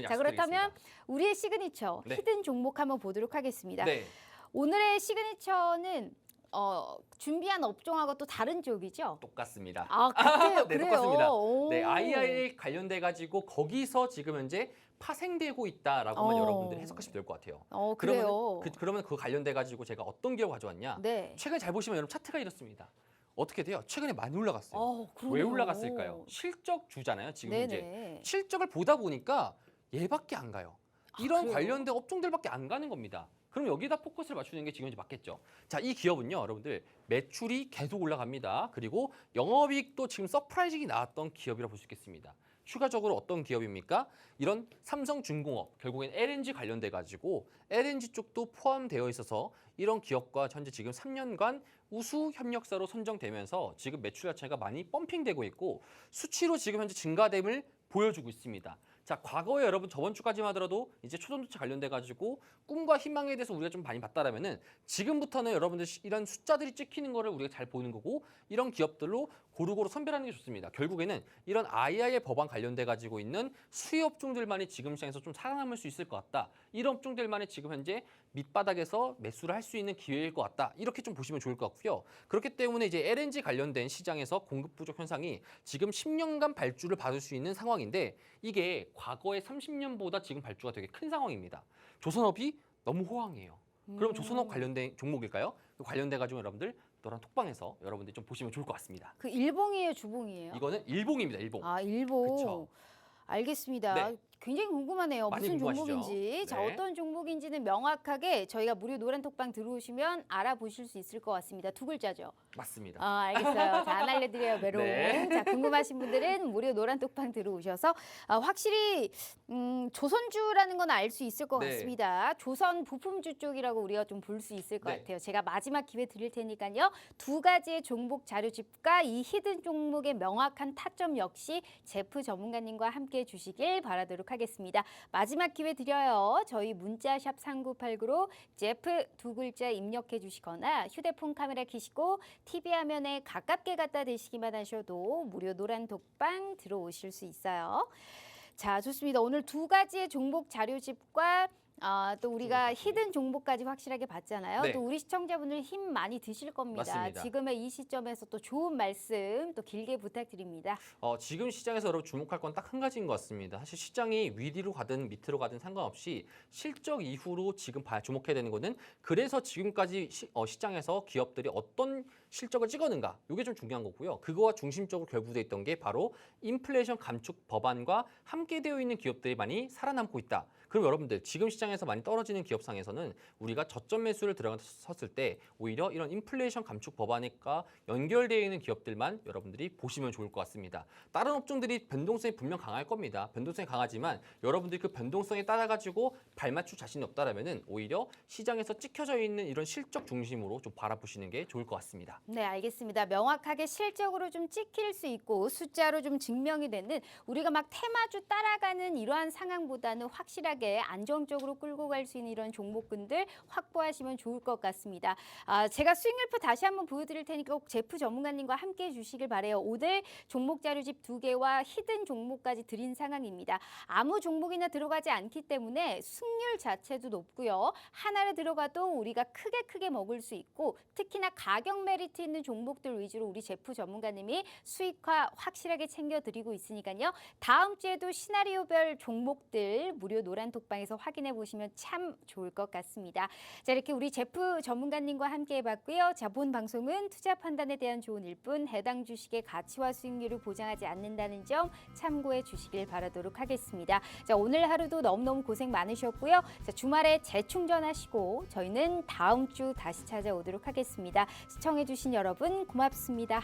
자 그렇다면. 우리의 시그니처 네. 히든 종목 한번 보도록 하겠습니다. 네. 오늘의 시그니처는 어, 준비한 업종하고 또 다른 쪽이죠? 똑같습니다. 아 그래요? 네, 그래요? 똑같습니다. 오. 네, II에 관련돼 가지고 거기서 지금 현재 파생되고 있다라고만 어. 여러분들이 해석하시면 될 것 같아요. 어 그러면 그래요. 그, 그러면 그 관련돼 가지고 제가 어떤 기업 가져왔냐? 네. 최근에 잘 보시면 여러분 차트가 이렇습니다. 어떻게 돼요? 최근에 많이 올라갔어요. 어. 왜 올라갔을까요? 실적 주잖아요. 지금 네네. 실적을 보다 보니까 얘밖에 안 가요. 이런 아, 그래요? 관련된 업종들밖에 안 가는 겁니다. 그럼 여기다 포커스를 맞추는 게 지금 이제 맞겠죠. 자, 이 기업은요, 여러분들 매출이 계속 올라갑니다. 그리고 영업이익도 지금 서프라이징이 나왔던 기업이라 볼 수 있겠습니다. 추가적으로 어떤 기업입니까? 이런 삼성중공업, 결국엔 LNG 관련돼 가지고 LNG 쪽도 포함되어 있어서 이런 기업과 현재 지금 3년간 우수 협력사로 선정되면서 지금 매출 자체가 많이 펌핑되고 있고 수치로 지금 현재 증가됨을 보여주고 있습니다. 자, 과거에 여러분 저번 주까지만 하더라도 이제 초전도체 관련돼 가지고 꿈과 희망에 대해서 우리가 좀 많이 봤다라면은 지금부터는 여러분들 시- 이런 숫자들이 찍히는 거를 우리가 잘 보는 거고 이런 기업들로 고루고루 선별하는 게 좋습니다. 결국에는 이런 II의 법안 관련돼 가지고 있는 수혜 업종들만이 지금 시장에서 좀 살아남을 수 있을 것 같다. 이런 업종들만이 지금 현재 밑바닥에서 매수를 할 수 있는 기회일 것 같다. 이렇게 좀 보시면 좋을 것 같고요. 그렇기 때문에 이제 LNG 관련된 시장에서 공급 부족 현상이 지금 10년간 발주를 받을 수 있는 상황인데 이게 과거의 30년보다 지금 발주가 되게 큰 상황입니다. 조선업이 너무 호황이에요. 그럼 음. 조선업 관련된 종목일까요? 그 관련돼 가지고 여러분들 노란 톡방에서 여러분들 좀 보시면 좋을 것 같습니다. 그 일봉이에요, 주봉이에요? 이거는 일봉입니다. 일봉. 아 일봉. 그쵸. 알겠습니다. 네. 굉장히 궁금하네요. 많이 무슨 궁금하시죠? 종목인지. 자, 네. 어떤 종목인지는 명확하게 저희가 무료 노란 톡방 들어오시면 알아보실 수 있을 것 같습니다. 두 글자죠. 맞습니다. 아, 알겠어요. 자, 안 알려드려요, 메롱. 네. 자, 궁금하신 분들은 무료 노란 톡방 들어오셔서 아, 확실히 음, 조선주라는 건 알 수 있을 것 네. 같습니다. 조선 부품주 쪽이라고 우리가 좀 볼 수 있을 것 네. 같아요. 제가 마지막 기회 드릴 테니까요. 두 가지의 종목 자료집과 이 히든 종목의 명확한 타점 역시 제프 전문가님과 함께 해주시길 바라도록 하겠습니다. 마지막 기회 드려요. 저희 문자샵 3989로 제프 두 글자 입력해 주시거나 휴대폰 카메라 켜시고 TV 화면에 가깝게 갖다 대시기만 하셔도 무료 노란 독방 들어오실 수 있어요. 자, 좋습니다. 오늘 두 가지의 종목 자료집과 아, 또 우리가 히든 종목까지 확실하게 봤잖아요. 네. 또 우리 시청자분들 힘 많이 드실 겁니다. 맞습니다. 지금의 이 시점에서 또 좋은 말씀 또 길게 부탁드립니다. 어, 지금 시장에서 여러분 주목할 건 딱 한 가지인 것 같습니다. 사실 시장이 위로 가든 밑으로 가든 상관없이 실적 이후로 지금 봐 주목해야 되는 거는 그래서 지금까지 시, 어, 시장에서 기업들이 어떤 실적을 찍었는가 이게 좀 중요한 거고요. 그거와 중심적으로 결부돼 있던 게 바로 인플레이션 감축 법안과 함께 되어 있는 기업들이 많이 살아남고 있다. 그럼 여러분들 지금 시장에서 많이 떨어지는 기업상에서는 우리가 저점 매수를 들어갔을 때 오히려 이런 인플레이션 감축 법안과 연결되어 있는 기업들만 여러분들이 보시면 좋을 것 같습니다. 다른 업종들이 변동성이 분명 강할 겁니다. 변동성이 강하지만 여러분들이 그 변동성에 따라 가지고 발맞출 자신이 없다라면은 오히려 시장에서 찍혀져 있는 이런 실적 중심으로 좀 바라보시는 게 좋을 것 같습니다. 네, 알겠습니다. 명확하게 실적으로 좀 찍힐 수 있고 숫자로 좀 증명이 되는 우리가 막 테마주 따라가는 이러한 상황보다는 확실하게 안정적으로 끌고 갈 수 있는 이런 종목군들 확보하시면 좋을 것 같습니다. 아, 제가 스윙일프 다시 한번 보여드릴 테니까 꼭 제프 전문가님과 함께 해주시길 바래요. 오늘 종목 자료집 두 개와 히든 종목까지 드린 상황입니다. 아무 종목이나 들어가지 않기 때문에 승률 자체도 높고요. 하나를 들어가도 우리가 크게 크게 먹을 수 있고 특히나 가격 메리트 있는 종목들 위주로 우리 제프 전문가님이 수익화 확실하게 챙겨드리고 있으니까요. 다음 주에도 시나리오별 종목들 무료 노란 톡방에서 확인해 보시면 참 좋을 것 같습니다. 자 이렇게 우리 제프 전문가님과 함께 해봤고요. 자 본 방송은 투자 판단에 대한 좋은 일뿐 해당 주식의 가치와 수익률을 보장하지 않는다는 점 참고해 주시길 바라도록 하겠습니다. 자 오늘 하루도 너무너무 고생 많으셨고요. 자 주말에 재충전하시고 저희는 다음 주 다시 찾아오도록 하겠습니다. 시청해 주신 여러분 고맙습니다.